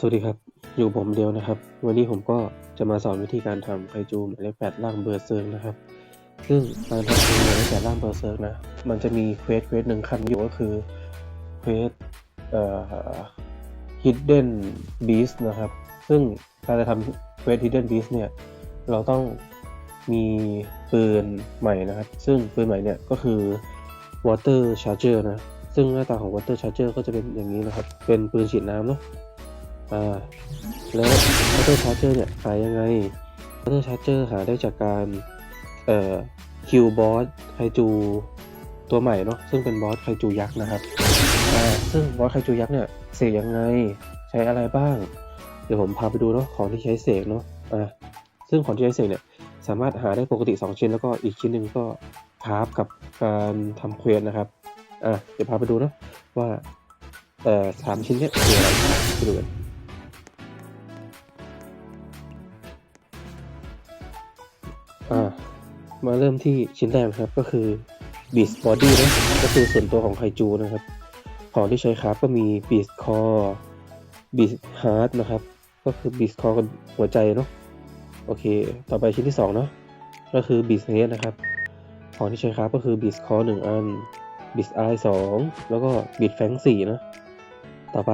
สวัสดีครับ อยู่ผมเดียวนะครับ วันนี้ผมก็จะมาสอนวิธีการทำไคจูหมายเลขแปดล่างเบอร์เซิร์กนะครับ ซึ่งการทำไคจูหมายเลขแปดล่างเบอร์เซิร์กนะ มันจะมีเควสเควสหนึ่งขั้นอยู่ก็คือเควสเอ่อ hidden beast นะครับ ซึ่งการจะทำเควส hidden beast เนี่ย เราต้องมีปืนใหม่นะครับ ซึ่งปืนใหม่เนี่ยก็คือ water charger นะ ซึ่งหน้าตาของ water charger ก็จะเป็นอย่างนี้นะครับ เป็นปืนฉีดน้ำเนาะ อ่าแล้ว water charger เนี่ยหายังไง water charger หาได้จากการเอ่อคิวบอสไคจูตัวใหม่เนาะซึ่งเป็นบอสไคจูยักษ์นะครับอ่าซึ่งบอสไคจูยักษ์เนี่ยเสกยังไงใช้อะไรบ้าง เดี๋ยวผมพาไปดูเนาะของที่ใช้เสกเนาะอ่าซึ่งของที่ใช้เสกเนี่ยสามารถหาได้ปกติ 2 ชิ้นแล้วก็อีกชิ้นหนึ่งก็คราฟกับการทำเควสนะครับอะเดี๋ยวพาไปดูเนาะว่าเอ่อสามชิ้นเนี้ยคืออะไรไปดูกัน มาเริ่มที่ชิ้นแรกนะครับก็คือ Beast Body นะก็คือส่วนตัวของไคจูนะครับ ของที่ใช้คราฟก็มี Beast Core Beast Heart นะครับ ก็คือ Beast Core กับหัวใจเนาะโอเค ต่อไปชิ้นที่สองเนาะก็คือ Beast Head นะครับ ของที่ใช้คราฟก็คือ Beast Core หนึ่งอัน Beast Eye สองแล้วก็ Beast Fang สี่นะต่อไป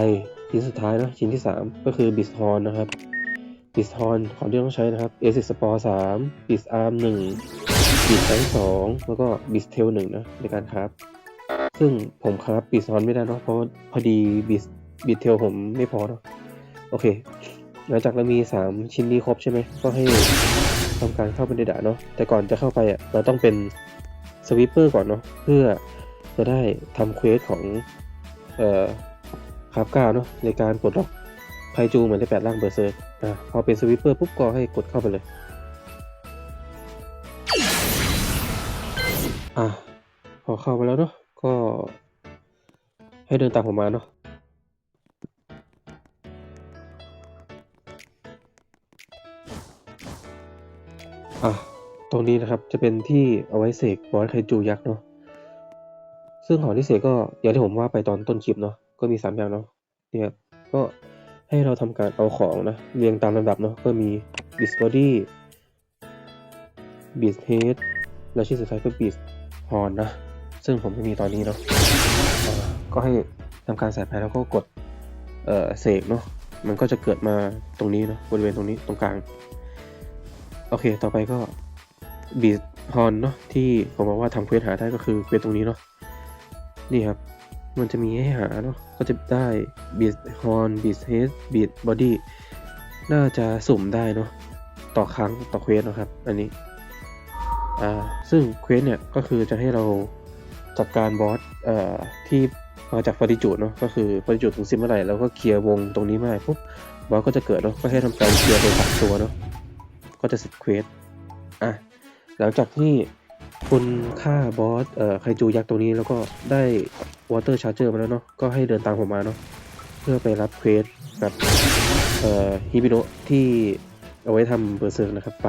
ชิ้นสุดท้ายนะชิ้นที่สามก็คือ Beast Horn นะครับ Beast Horn ของที่ต้องใช้นะครับ Acid Spore สาม Beast Arm หนึ่ง Beast Fang สองแล้วก็ Beast Tail หนึ่งนะในการคราฟซึ่งผมคราฟ Beast Horn ไม่ได้เนาะเพราะพอดี Beast Beast Tail ผมไม่พอเนาะโอเค หลังจากเรามี 3 ชิ้นนี้ครบใช่ไหมก็ให้ทำการเข้าไปในด่าเนาะแต่ก่อนจะเข้าไปอะเราต้องเป็นสวิปเปอร์ก่อนเนาะเพื่อจะได้ทำเควสของเอ่อคราฟก้าเนาะในการปลดล็อกไพจูเหมือนในแปดล่างเบอร์เซอร์อะพอเป็นสวิปเปอร์ปุ๊บก็ให้กดเข้าไปเลย อะพอเข้ามาแล้วเนาะก็ ให้เดินตามผมมาเนาะอะตรงนี้นะครับจะเป็นที่เอาไว้เสกบอสไคจูยักษ์เนาะซึ่งของที่เสกก็อย่างที่ผมว่าไปตอนต้นคลิปเนาะก็มี 3 อย่างเนาะเนี่ยครับก็ให้เราทำการเอาของนะเรียงตามลำดับเนาะก็มี Beast Body Beast Head และชิ้นสุดท้ายก็ Beast Horn นะ ซึ่งผมไม่มีตอนนี้เนาะก็ให้ทำการใส่ไปแล้วก็กดเอ่อเสกเนาะมันก็จะเกิดมาตรงนี้เนาะบริเวณตรงนี้ตรงกลาง โอเคต่อไปก็บีดฮอนเนาะที่ผมบอกว่าทำเควสหาได้ก็คือเควสตรงนี้เนาะนี่ครับมันจะมีให้หาเนาะก็จะได้บีดฮอนบีดเฮดบีดบอดี้น่าจะสุ่มได้เนาะต่อครั้งต่อเควสนะครับ อันนี้ อ่าซึ่งเควสเนี่ยก็คือจะให้เราจัดการบอสเอ่อที่มาจากฟอร์ติจูดเนาะก็คือฟอร์ติจูดถึงสิบเมื่อไหร่แล้วก็เคลียร์วงตรงนี้เมื่อไหร่ปุ๊บบอสก็จะเกิดเนาะก็ให้ทำการเคลียร์ไปสามตัวเนาะก็จะเสร็จเควสอะหลังจากที่คุณฆ่าบอสเอ่อไคจูยักษ์ตัวนี้แล้วก็ได้วอเตอร์ชาร์เจอร์มาแล้วเนาะก็ให้เดินตามผมมาเนาะเพื่อไปรับเควสกับเอ่อฮิบิโนะที่เอาไว้ทำเบอร์เซิร์นะครับไป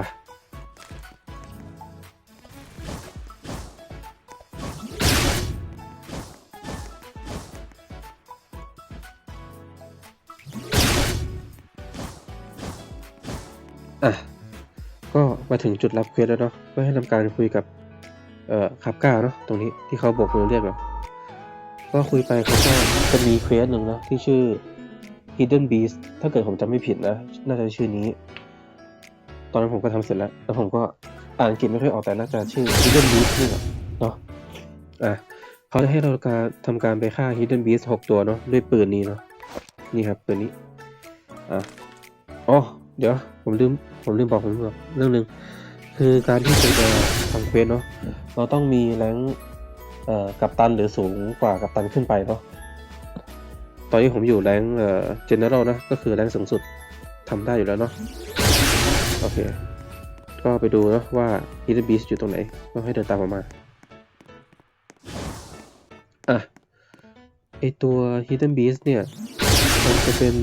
มาถึงจุดรับเควสแล้วเนาะก็ให้ทำการคุยกับเอ่อคาบก้าเนาะตรงนี้ที่เขาบอกมือเรียกเราก็คุยไปเขาก็จะมีเควสหนึ่งเนาะที่ชื่อ Hidden Beast ถ้าเกิดผมจำไม่ผิดนะ น่าจะชื่อนี้ ตอนนั้นผมก็ทำเสร็จแล้ว แล้วผมก็อ่านอังกฤษไม่ค่อยออกแต่น่าจะชื่อ Hidden Beast นี่แหละเนาะอะเขาจะให้เราการทำการไปฆ่า Hidden Beast หกตัวเนาะด้วยปืนนี้เนาะนี่ครับปืนนี้อะอ๋อเดี๋ยวผมลืม ผมลืมบอกผมลืมบอกเรื่องหนึ่งคือการที่เราจะทำเควสเนาะเราต้องมีแรงเอ่อกัปตันหรือสูงกว่ากัปตันขึ้นไปเนาะตอนนี้ผมอยู่แรงเอ่อ general นะก็คือแรงสูงสุดทำได้อยู่แล้วเนาะโอเค ก็ไปดูเนาะว่า Hidden Beast อยู่ตรงไหนก็ให้เดินตามผมมาอะไอตัว Hidden Beast เนี่ย มันจะเป็น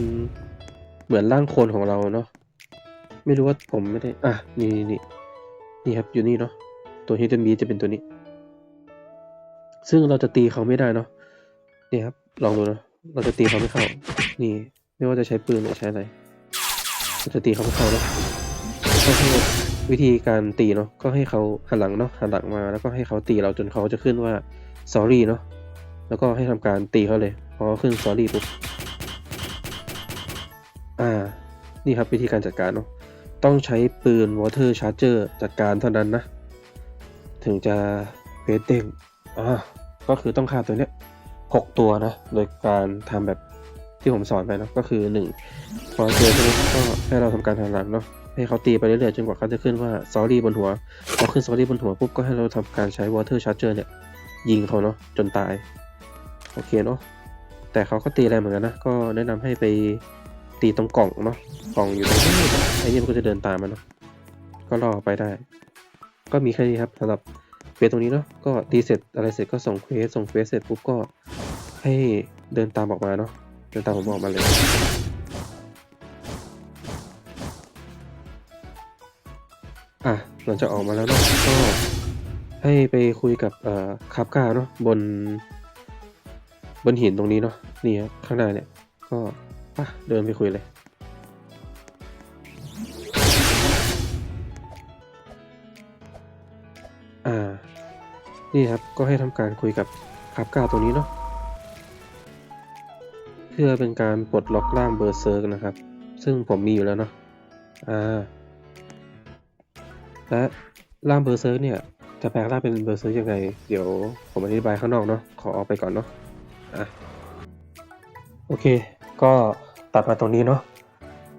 เหมือนร่างโคลนของเราเนาะ ไม่รู้ว่าผมไม่ได้ อะ นี่นี่นี่นี่ครับ อยู่นี่เนาะ ตัว Hidden Beast จะเป็นตัวนี้ ซึ่งเราจะตีเขาไม่ได้เนาะ นี่ครับ ลองดูนะ เราจะตีเขาไม่เข้า นี่ ไม่ว่าจะใช้ปืนหรือใช้อะไรก็จะตีเขาไม่เข้าเนาะวิธีการตีเนาะ ก็ให้เขาหันหลังเนาะ หันหลังมา แล้วก็ให้เขาตีเราจนเขาจะขึ้นว่า sorry เนาะ แล้วก็ให้ทำการตีเขาเลย พอเขาขึ้น sorry ปุ๊บ อ่า นี่ครับวิธีการจัดการเนาะ ต้องใช้ปืน water charger จัดการเท่านั้นนะ ถึงจะเฟสเด้งอ่าก็คือต้องฆ่าตัวเนี้ยหกตัวนะ โดยการทำแบบที่ผมสอนไปนะก็คือหนึ่งพอเจอใช่ไหมก็ให้เราทำการหันหลังเนาะให้เขาตีไปเรื่อยๆจนกว่าเขาจะขึ้นว่า sorry บนหัวพอขึ้น sorry บนหัวปุ๊บก็ให้เราทำการใช้ water charger เนี่ยยิงเขาเนาะจนตาย โอเคเนาะแต่เขาก็ตีแรงเหมือนกันนะ ก็แนะนำให้ไป ตีตรงกล่องเนาะกล่องอยู่ตรงนี้ไอ้เนี่ยมันก็จะเดินตามมันเนาะก็รอไปได้ ก็มีแค่นี้ครับสำหรับเควสตรงนี้เนาะก็ตีเสร็จอะไรเสร็จก็ส่งเควสส่งเควสเสร็จปุ๊บก็ให้เดินตามออกมาเนาะเดินตามผมออกมาเลยอะหลังจากออกมาแล้วเนาะก็ให้ไปคุยกับเอ่อคาบก้าเนาะบน บนหินตรงนี้เนาะนี่ครับข้างหน้าเนี่ยก็ ป่ะเดินไปคุยเลย อ่า นี่ครับ ก็ให้ทำการคุยกับคาบก้าตรงนี้เนาะ เพื่อเป็นการปลดล็อกร่างเบอร์เซิร์กนะครับ ซึ่งผมมีอยู่แล้วเนาะ อ่า และร่างเบอร์เซิร์กเนี่ย จะแปลงร่างเป็นเบอร์เซิร์กยังไง เดี๋ยวผมอธิบายข้างนอกเนาะ ขอออกไปก่อนเนาะ อะ โอเค ก็ตัดมาตรงนี้เนาะ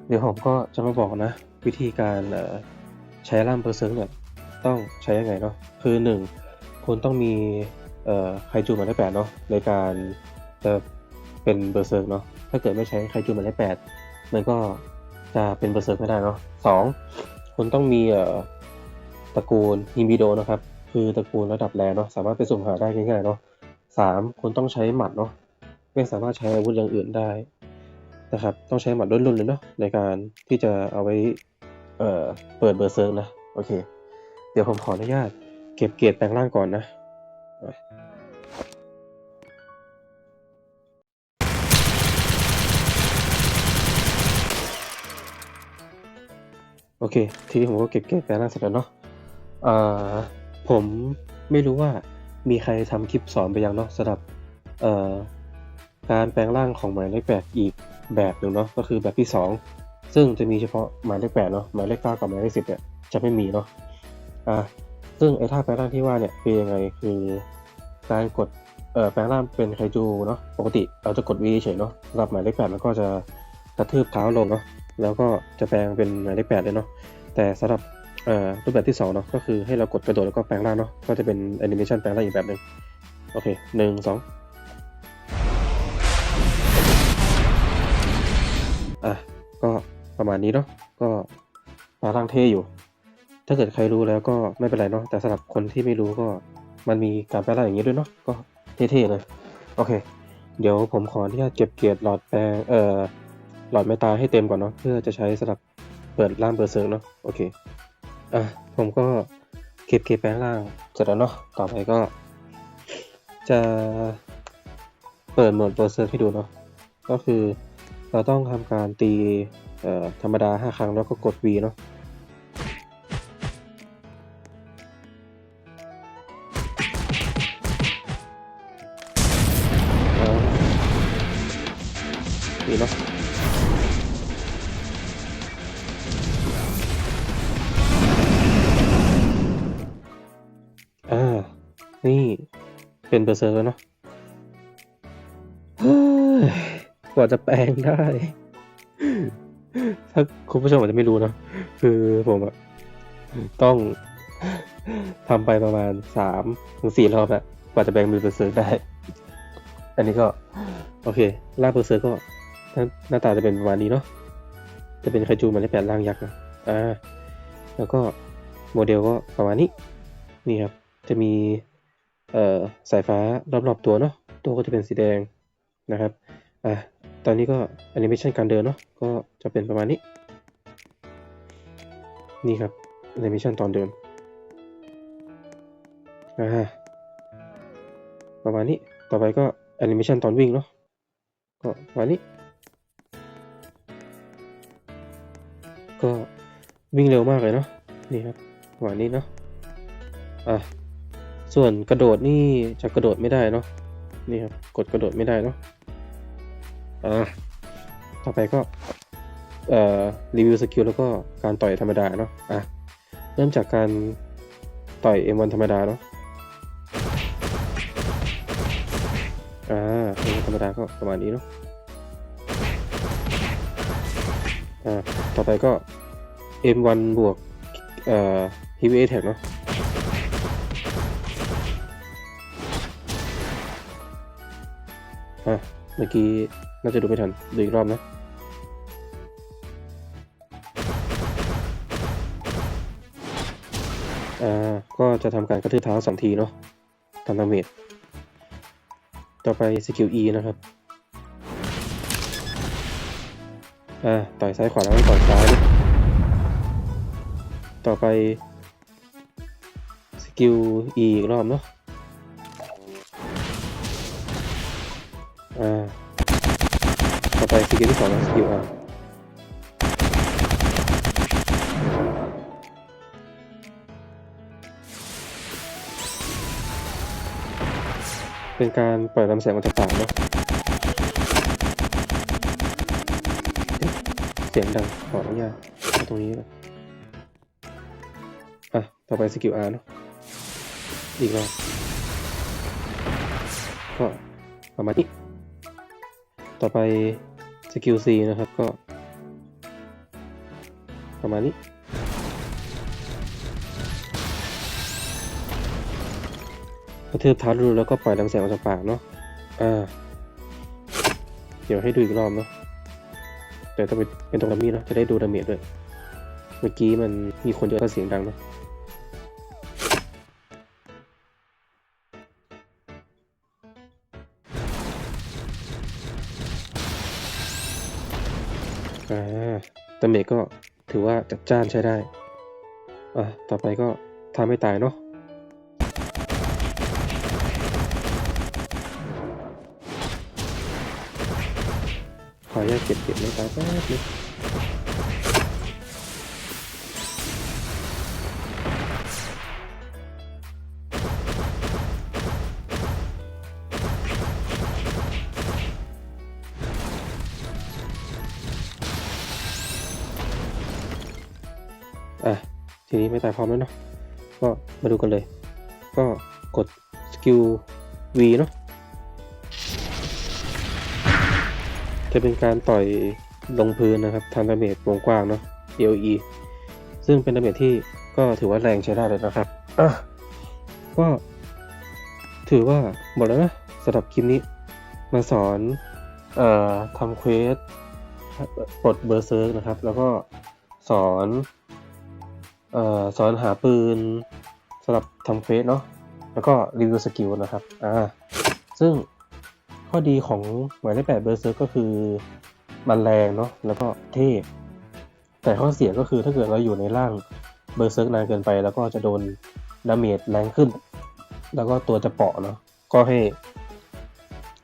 เดี๋ยวผมก็จะมาบอกนะ วิธีการใช้ร่างเบอร์เซิร์กเนี่ยต้องใช้ยังไงเนาะคือหนึ่งคุณต้องมีไคจูมายเลขแปดเนาะในการจะเป็นเบอร์เซิร์กเนาะถ้าเกิดไม่ใช้ไคจูมายเลขแปดมันก็จะเป็นเบอร์เซิร์กไม่ได้เนาะสองคุณต้องมีตระกูลฮิมิโดนะครับ คือตระกูลระดับแรงเนาะสามารถไปสุ่มหาได้ง่ายๆเนาะสามคุณต้องใช้หมัดเนาะไม่สามารถใช้อาวุธอย่างอื่นได้ นะครับ ต้องใช้หมัดรุ่นๆเลยเนาะในการที่จะเอาไว้เอ่อเปิดเบอร์เซิร์กนะ โอเค เดี๋ยวผมขออนุญาต เก็บเกียรแปลงร่างก่อนนะโอเค ทีนี้ผมก็เก็บเกียรติแปลงร่างเสร็จแล้วเนาะเอ่อผมไม่รู้ว่ามีใครทำคลิปสอนไปยังเนาะสำหรับเอ่อการแปลงร่างของหมายเลขแปดอีก แบบหนึ่งเนาะก็คือแบบที่สองซึ่งจะมีเฉพาะหมายเลขแปดเนาะหมายเลขเก้ากับหมายเลขสิบเนี่ยจะไม่มีเนาะอ่าซึ่งไอ้ท่าแปลงร่างที่ว่าเนี่ยคือยังไงคือการกดเอ่อแปลงร่างเป็นไคจูเนาะปกติเราจะกด V เฉยเนาะสำหรับหมายเลขแปดมันก็จะกระทืบเท้าลงเนาะแล้วก็จะแปลงเป็นหมายเลขแปดเลยเนาะแต่สำหรับเอ่อรูปแบบที่สองเนาะก็คือให้เรากดกระโดดแล้วก็แปลงร่างเนาะก็จะเป็นแอนิเมชันแปลงร่างอีกแบบหนึ่งโอเคหนึ่งสอง อะก็ประมาณนี้เนาะก็แปลงร่างเท่อยู่ ถ้าเกิดใครรู้แล้วก็ไม่เป็นไรเนาะแต่สำหรับคนที่ไม่รู้ก็มันมีการแปลงร่างอย่างนี้ด้วยเนาะก็เท่ๆเลย โอเค เดี๋ยวผมขออนุญาตเก็บเกียรติหลอดแปลงเอ่อหลอดเมตาให้เต็มก่อนเนาะเพื่อจะใช้สำหรับเปิดร่างเบอร์เซิร์กเนาะโอเคอะผมก็เก็บเก็บแปลงร่างเสร็จแล้วเนาะต่อไปก็ จะเปิดโหมดเบอร์เซิร์กให้ดูเนาะก็คือ เราต้องทำการตีธรรมดา 5 ครั้งแล้วก็กด V เนาะดีเนาะอ่า นี่เป็นเบอร์เซอร์แล้วเนาะ กว่าจะแปลงได้ ถ้าคุณผู้ชมอาจจะไม่รู้เนาะคือผมอะต้องทำไปประมาณสามถึงสี่รอบแล้วกว่าจะแปลงเป็นเบอร์เซอร์ได้ อันนี้ก็ โอเคร่างเบอร์เซอร์ก็หน้าตาจะเป็นประมาณนี้เนาะจะเป็นไคจูหมันได้แปดร่างยักษ์นะอ่าแล้วก็โมเดลก็ประมาณนี้ นี่ครับ จะมีเอ่อสายฟ้ารอบๆตัวเนาะ ตัวก็จะเป็นสีแดงนะครับ อะ ตอนนี้ก็แอนิเมชันการเดินเนาะก็จะเป็นประมาณนี้ นี่ครับแอนิเมชันตอนเดินอ่าประมาณนี้ต่อไปก็แอนิเมชันตอนวิ่งเนาะก็ประมาณนี้ ก็วิ่งเร็วมากเลยเนาะนี่ครับหวานนี้เนาะอะส่วนกระโดดนี่จะกระโดดไม่ได้เนาะนี่ครับกดกระโดดไม่ได้เนาะ อะต่อไปก็เอ่อรีวิวสกิลแล้วก็การต่อยธรรมดาเนาะอะเริ่มจากการต่อย M1 ธรรมดาเนาะอ่า M1 ธรรมดาก็ประมาณนี้เนาะอ่าต่อไปก็ M1 บวกเอ่อ Heavy Attack เนาะอะ เมื่อกี้น่าจะดูไม่ทัน ดูอีกรอบนะ อ่า ก็จะทำการกระทืบเท้าสองทีเนาะทำดาเมจต่อไปสกิล E นะครับ อ่า ต่อยซ้ายขวาแล้วก็ต่อยซ้าย ต่อไปสกิล E อีกรอบเนาะ อ่าต่อไปสกิลที่สองนะสกิล R เป็นการปล่อยลำแสงออกจากปากเนาะเสียงดังขออนุญาตตรงนี้นะอะ ต่อไปสกิล R เนาะอีกรอบก็ประมาณนี้ ต่อไปสกิล C นะครับก็ ประมาณนี้กระทืบท้าดูแล้วก็ปล่อยลำแสงออกจากปากเนาะอ่าเดี๋ยวให้ดูอีกรอบเนาะแต่ต้องเป็นเป็นตรงดัมมี่เนาะจะได้ดูดาเมจด้วย เมื่อกี้มันมีคนเยอะก็เสียงดังเนาะ อ่าดาเมจก็ถือว่าจัดจ้านใช้ได้ อะ ต่อไปก็ทำให้ตายเนาะขออนุญาตเก็บเก็บไม่ตายแป๊บนึง ทีนี้ไม่ตายพร้อมแล้วเนาะก็มาดูกันเลย ก็กดสกิล V เนาะจะเป็นการต่อยลงพื้นนะครับทำดาเมจวงกว้างเนาะ AOE ซึ่งเป็นดาเมจที่ก็ถือว่าแรงใช้ได้เลยนะครับอะก็ถือว่าหมดแล้วนะสำหรับคลิปนี้มาสอนเอ่อทำเควสปลดเบอร์เซิร์กนะครับ แล้วก็สอน ออสอนหาปืนสำหรับทำเควสเนาะแล้วก็รีวิวสกิลนะครับอ่าซึ่งข้อดีของหมายเลขแปดเบอร์เซอร์ก็คือมันแรงเนาะแล้วก็เท่แต่ข้อเสียก็คือถ้าเกิดเราอยู่ในร่างเบอร์เซอร์นานเกินไป แล้วก็จะโดนดาเมจแรงขึ้น แล้วก็ตัวจะเปราะเนาะก็ให้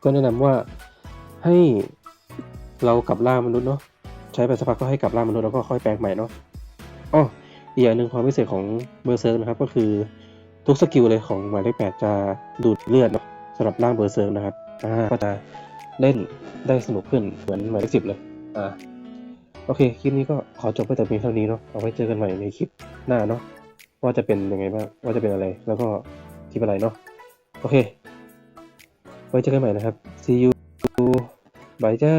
ก็แนะนำว่าให้เรากลับร่างมนุษย์เนาะใช้ไปสักพักก็ให้กลับร่างมนุษย์แล้วก็ค่อยแปลงใหม่เนาะอ๋อ อีกอย่างหนึ่งความพิเศษของเบอร์เซอร์กนะครับก็คือทุกสกิลเลยของหมายเลขแปดจะดูดเลือดเนาะสำหรับร่างเบอร์เซอร์กนะครับอ่าก็จะเล่นได้สนุกขึ้นเหมือนหมายเลขสิบเลยอ่าโอเคคลิปนี้ก็ขอจบไปแต่เพียงเท่านี้เนาะเอาไว้เจอกันใหม่ในคลิปหน้าเนาะว่าจะเป็นยังไงบ้างว่าจะเป็นอะไร แล้วก็คลิปอะไรเนาะโอเค ไว้เจอกันใหม่นะครับ see you บายจ้า